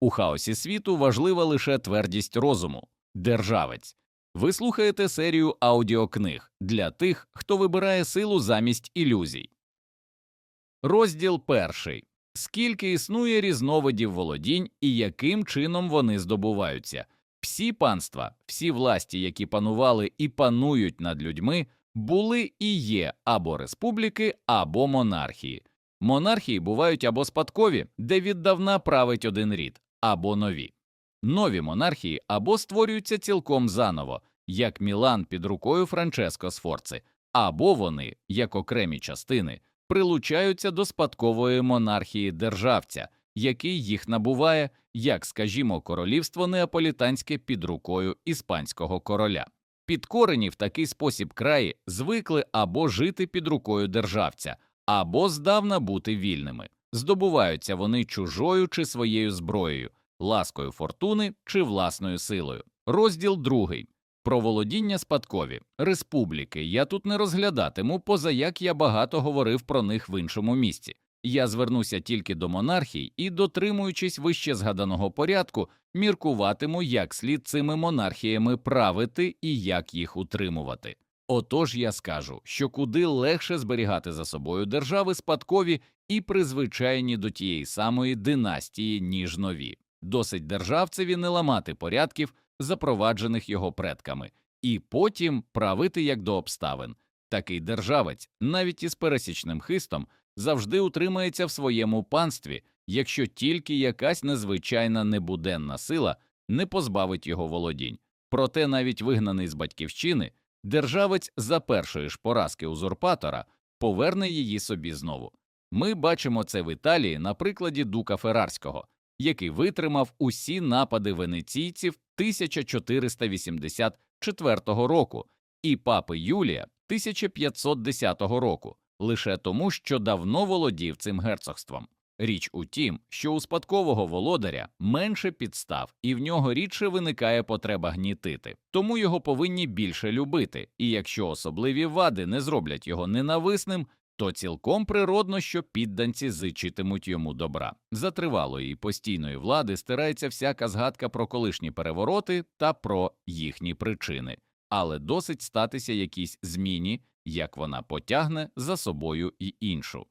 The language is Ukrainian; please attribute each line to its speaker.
Speaker 1: У хаосі світу важлива лише твердість розуму, державець. Ви слухаєте серію аудіокниг для тих, хто вибирає силу замість ілюзій. Розділ перший. Скільки існує різновидів володінь і яким чином вони здобуваються? Всі панства, всі власті, які панували і панують над людьми, були і є або республіки, або монархії. Монархії бувають або спадкові, де віддавна править один рід, або нові. Нові монархії або створюються цілком заново, як Мілан під рукою Франческо Сфорци, або вони, як окремі частини, прилучаються до спадкової монархії державця, який їх набуває, як, скажімо, королівство неаполітанське під рукою іспанського короля. Підкорені в такий спосіб краї звикли або жити під рукою державця, або здавна бути вільними. Здобуваються вони чужою чи своєю зброєю, ласкою фортуни чи власною силою. Розділ другий. Про володіння спадкові республіки я тут не розглядатиму, поза як я багато говорив про них в іншому місці. Я звернуся тільки до монархій і, дотримуючись вище згаданого порядку, міркуватиму, як слід цими монархіями правити і як їх утримувати. Отож я скажу, що куди легше зберігати за собою держави спадкові і призвичайні до тієї самої династії, ніж нові. Досить державцеві не ламати порядків, запроваджених його предками, і потім правити як до обставин. Такий державець, навіть із пересічним хистом, завжди утримається в своєму панстві, якщо тільки якась незвичайна небуденна сила не позбавить його володінь. Проте навіть вигнаний з батьківщини, державець за першої ж поразки узурпатора поверне її собі знову. Ми бачимо це в Італії на прикладі Дука Феррарського, який витримав усі напади венеційців 1484 року і папи Юлія 1510 року, лише тому, що давно володів цим герцогством. Річ у тім, що у спадкового володаря менше підстав, і в нього рідше виникає потреба гнітити, тому його повинні більше любити, і якщо особливі вади не зроблять його ненависним, то цілком природно, що підданці зичитимуть йому добра. За тривалої і постійної влади стирається всяка згадка про колишні перевороти та про їхні причини, але досить статися якійсь зміні, як вона потягне за собою і іншу.